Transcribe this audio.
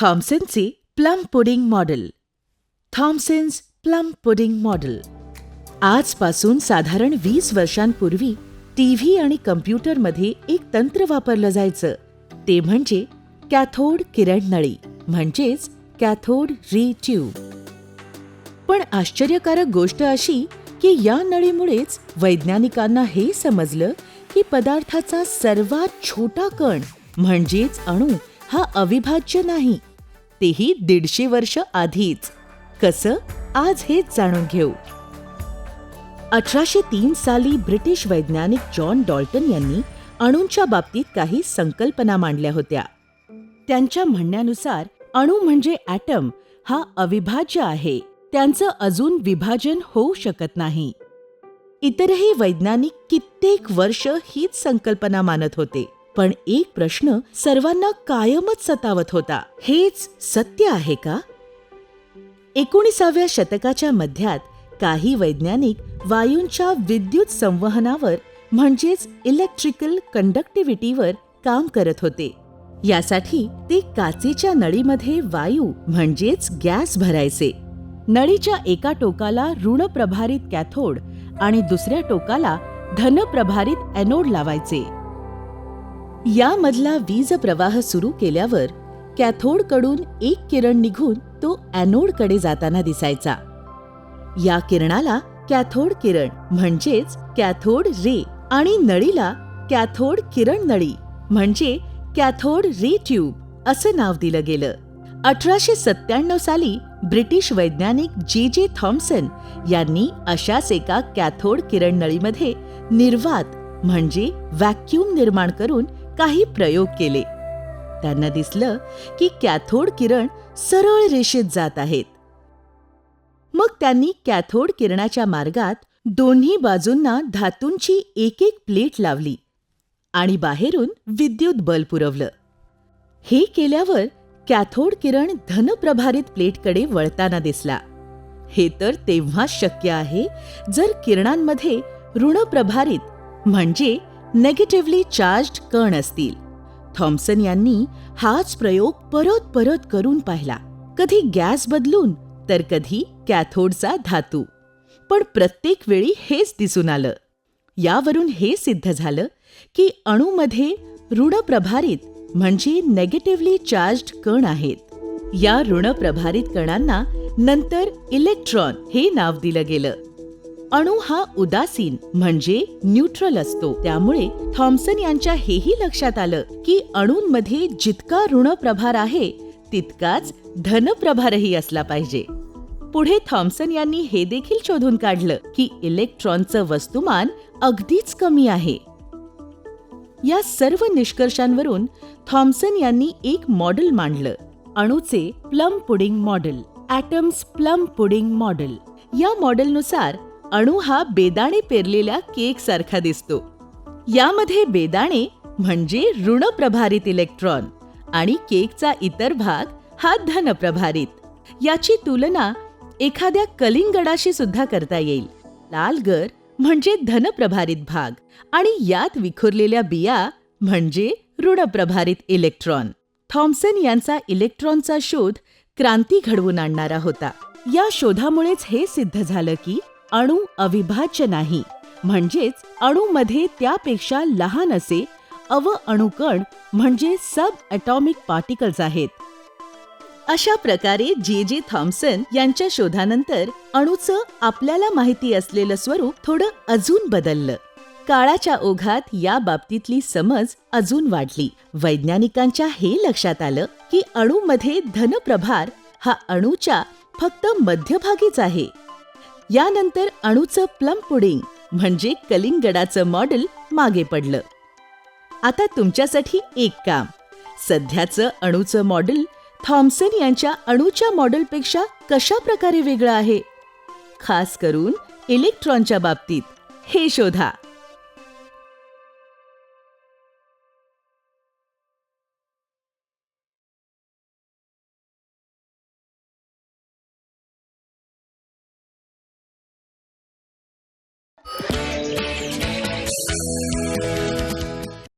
थॉम्सनचे plum pudding model. Thomson's plum pudding model. आजपासून साधारण वीस वर्षांपूर्वी टी व्ही आणि कम्प्युटरमध्ये एक तंत्र वापरलं जायचं. ते म्हणजे कॅथोड किरण नळी म्हणजेच कॅथोड री ट्यूब. पण आश्चर्यकारक गोष्ट अशी की या नळीमुळेच वैज्ञानिकांना हे समजलं की पदार्थाचा सर्वात छोटा कण म्हणजेच अणू हा अविभाज्य नाही. तेही दीडशे वर्ष आधीच. कसं? आज हेच जाणून घेऊ. अठराशे तीन साली ब्रिटिश वैज्ञानिक जॉन डॉल्टन यांनी अणूंच्या बाबतीत काही संकल्पना मांडल्या होत्या. त्यांच्या म्हणण्यानुसार अणू म्हणजे ॲटम हा अविभाज्य आहे. त्यांचं अजून विभाजन होऊ शकत नाही. इतरही वैज्ञानिक कित्येक वर्ष हीच संकल्पना मानत होते. पण एक प्रश्न सर्वांना कायमच सतावत होता. हेच सत्य आहे का? एकोणीसाव्या शतकाच्या मध्यात काही वैज्ञानिक वायूंच्या विद्युत संवहनावर म्हणजेच इलेक्ट्रिकल कंडक्टिव्हिटीवर काम करत होते. यासाठी ते काचेच्या नळीमध्ये वायू म्हणजेच गॅस भरायचे. नळीच्या एका टोकाला ऋणप्रभारित कॅथोड आणि दुसऱ्या टोकाला धनप्रभारित एनोड लावायचे. यामधला वीज प्रवाह सुरू केल्यावर कॅथोडकडून एक किरण निघून तो ॲनोडकडे जाताना दिसायचा. या किरणाला कॅथोड किरण म्हणजेच कॅथोड रे आणि नळीला कॅथोड किरण नळी म्हणजे कॅथोड रे ट्यूब असं नाव दिलं गेलं. अठराशे सत्त्याण्णव साली ब्रिटिश वैज्ञानिक जे जे थॉम्सन यांनी अशाच एका कॅथोड किरण नळीमध्ये निर्वात म्हणजे व्हॅक्यूम निर्माण करून काही प्रयोग केले. त्यांना दिसलं की कॅथोड किरण सरळ रेषेत जात आहेत. मग त्यांनी कॅथोड किरणाच्या मार्गात दोन्ही बाजूंना धातूंची एक एक प्लेट लावली आणि बाहेरून विद्युत बल पुरवलं. हे केल्यावर कॅथोड किरण धनप्रभारित प्लेटकडे वळताना दिसला. हे तर तेव्हाच शक्य आहे जर किरणांमध्ये ऋणप्रभारित म्हणजे नेगेटिव्हली चार्ज्ड कण असतील. थॉम्सन यांनी हाच प्रयोग परत परत करून पाहिला. कधी गॅस बदलून तर कधी कॅथोडचा धातू. पण प्रत्येक वेळी हेच दिसून आलं. यावरून हे सिद्ध झालं की अणूमध्ये ऋणप्रभारित म्हणजे नेगेटिव्हली चार्ज्ड कण आहेत. या ऋणप्रभारित कणांना नंतर इलेक्ट्रॉन हे नाव दिलं गेलं. अणू हा उदासीन म्हणजे न्यूट्रल असतो. त्यामुळे थॉम्सन यांच्या हेही लक्षात आलं की अणूंमध्ये जितका ऋणप्रभार आहे तितकाच धनप्रभारही असला पाहिजे. पुढे थॉम्सन यांनी हे देखील शोधून काढलं की इलेक्ट्रॉनचं वस्तुमान अगदीच कमी आहे. या सर्व निष्कर्षांवरून थॉम्सन यांनी एक मॉडेल मांडलं अणूचे plum pudding model atoms plum pudding model. या मॉडेलनुसार अणू हा बेदाणे पेरलेल्या केक सारखा दिसतो. यामध्ये बेदाणे म्हणजे ऋणप्रभारित इलेक्ट्रॉन आणि केकचा इतर भाग हा धनप्रभारित. याची तुलना एखाद्या कलिंगडाशी सुद्धा करता येईल. लालगर म्हणजे धनप्रभारित भाग आणि यात विखुरलेल्या बिया म्हणजे ऋणप्रभारित इलेक्ट्रॉन. थॉम्सन यांचा इलेक्ट्रॉनचा शोध क्रांती घडवून आणणारा होता. या शोधामुळेच हे सिद्ध झालं की अणू अविभाज्य नाही. म्हणजेच अणूमध्ये त्यापेक्षा लहान असे अव अणुकण म्हणजे सब ॲटॉमिक पार्टिकल्स आहेत. अशा प्रकारे जे जे थॉम्सन यांच्या शोधानंतर अणूचं आपल्याला माहिती असलेलं स्वरूप थोडं अजून बदललं. काळाच्या ओघात या बाबतीतली समज अजून वाढली. वैज्ञानिकांच्या हे लक्षात आलं की अणूमध्ये धनप्रभार हा अणूच्या फक्त मध्यभागीच आहे. यानंतर अणूचं प्लम पुडिंग म्हणजे कलिंगडाचं मॉडेल मागे पडलं. आता तुमच्यासाठी एक काम. सध्याचं अणूचं मॉडेल थॉम्सन यांच्या अणूच्या मॉडेलपेक्षा कशा प्रकारे वेगळं आहे? खास करून इलेक्ट्रॉनच्या बाबतीत. हे शोधा.